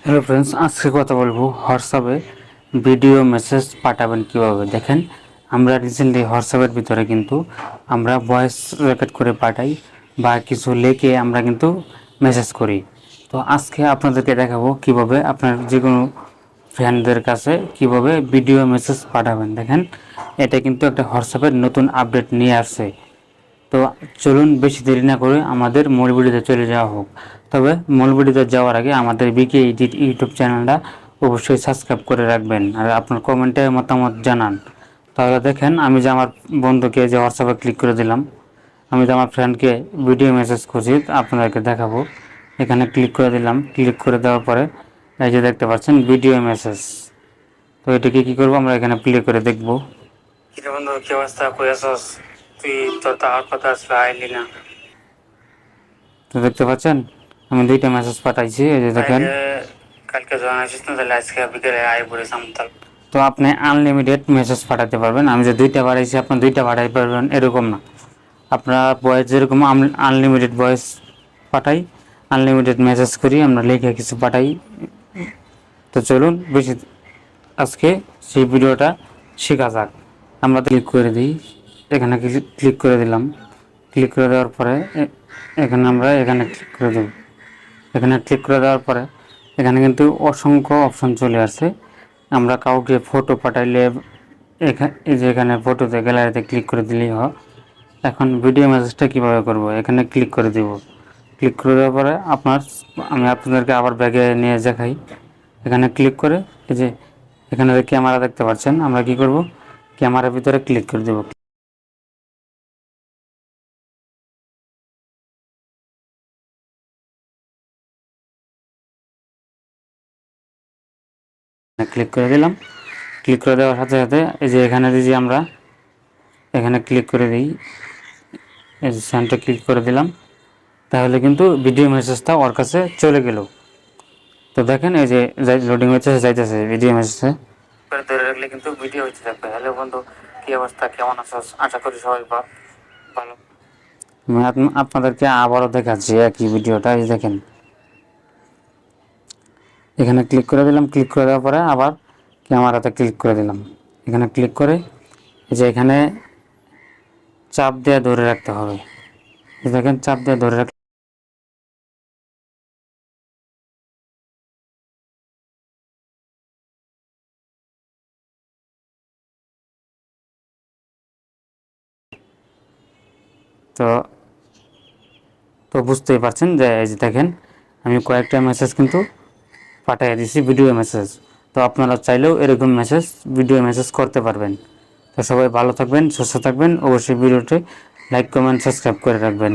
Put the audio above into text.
Hello friends, আজকে কথা বলব হোয়াটসঅ্যাপে ভিডিও মেসেজ পাঠাবেন কীভাবে? দেখেন, আমরা রিসেন্টলি হোয়াটসঅ্যাপের ভিতরে কিন্তু আমরা ভয়েস রেকর্ড করে পাঠাই বা কিছু লেখে আমরা কিন্তু মেসেজ করি। তো আজকে আপনাদেরকে দেখাবো কীভাবে আপনার যে কোনো ফ্যানদের কাছে কীভাবে ভিডিও মেসেজ পাঠাবেন। দেখেন, এটা কিন্তু একটা হোয়াটসঅ্যাপের নতুন আপডেট নিয়ে আসছে। তো চলুন, বেশি দেরি না করে আমাদের মূল ভিডিওতে চলে যাওয়া হোক। তবে মূল ভিডিওতে যাওয়ার আগে আমাদের বিকে এডিট ইউটিউব চ্যানেলটা অবশ্যই সাবস্ক্রাইব করে রাখবেন আর আপনার কমেন্টে মতামত জানান। তাহলে দেখেন আমি যে আমার বন্ধুকে যে হোয়াটসঅ্যাপে ক্লিক করে দিলাম আমি যে আমার ফ্রেন্ডকে ভিডিও মেসেজ করছি আপনাদেরকে দেখাবো। এখানে ক্লিক করে দিলাম। ক্লিক করে দেওয়ার পরে এই যে দেখতে পাচ্ছেন ভিডিও মেসেজ তো এটাকে কী করব? আমরা এখানে প্লে করে দেখব। বন্ধু কি অবস্থা? কই আসস তুই তো আর কথা আসলে আইলি না। তো দেখতে পাচ্ছেন আমি দুইটা মেসেজ পাঠাইছি এই যে দেখেন। কালকে যখন আসিস না তাহলে আজকে বিকেলে আয় পড়ে সামতাল তো আপনি আনলিমিটেড মেসেজ পাঠাতে পারবেন। আমি যে দুইটা পাঠাইছি আপনি দুইটা পাঠাতে পারবেন এরকম না। আপনার ভয়েস যেরকম আনলিমিটেড ভয়েস পাঠাই আনলিমিটেড মেসেজ করি আমরা লিখে কিছু পাঠাই। তো চলুন বেশি আজকে সেই ভিডিওটা শেখা যাক। আমরা ক্লিক করে দিই। এখানে ক্লিক করে দিলাম। ক্লিক করে দেওয়ার পরে এখানে আমরা এখানে ক্লিক করে দেব। এখানে ক্লিক করে দেওয়ার পরে এখানে কিন্তু অসংখ্য অপশন চলে আসছে আমরা কাউকে ফটো পাঠাইলে এখানে এই যে এখানে ফটোতে গ্যালারিতে ক্লিক করে দিলেই হয়। এখন ভিডিও মেসেজটা কীভাবে করব? এখানে ক্লিক করে দিব। ক্লিক করে দেওয়ার পরে আপনার, আমি আপনাদেরকে আবার ব্যাগে নিয়ে দেখাই। এখানে ক্লিক করে, এই যে এখানে ক্যামেরা দেখতে পাচ্ছেন, আমরা কি করব? ক্যামেরার ভিতরে ক্লিক করে দেব। ক্লিক করে দিলাম। ক্লিক করে দেওয়ার সাথে সাথে এই যে এখানে যে আমরা এখানে ক্লিক করে দিই। এই যে সেন্টার ক্লিক করে দিলাম। তাহলে কিন্তু ভিডিও মেসেজটা ওর কাছে চলে গেল। তো দেখেন এই যে লোডিং হচ্ছে যাইতেছে ভিডিও মেসেজে ধরে রাখলে কিন্তু ভিডিও হচ্ছে থাকবে হ্যালো বন্ধু কি অবস্থা? কেমন আছো? আশা করি সবাই ভালো। আপনাদেরকে আবারও দেখাচ্ছি একই ভিডিওটা এই দেখেন। এখানে ক্লিক করে দিলাম ক্লিক করে দেওয়ার পরে আবার ক্যামেরাতে ক্লিক করে দিলাম। এখানে ক্লিক করে যে এখানে চাপ দিয়ে ধরে রাখতে হবে। দেখেন, চাপ দিয়ে ধরে রাখ তো তো বুঝতেই পারছেন যে এই যে দেখেন, আমি কয়েকটা মেসেজ কিন্তু পাঠিয়ে দিছি ভিডিও মেসেজ তো আপনারা চাইলেও এরকম মেসেজ ভিডিও মেসেজ করতে পারবেন। তো সবাই ভালো থাকবেন, সুস্থ থাকবেন। অবশ্যই ভিডিওটি লাইক কমেন্ট সাবস্ক্রাইব করে রাখবেন।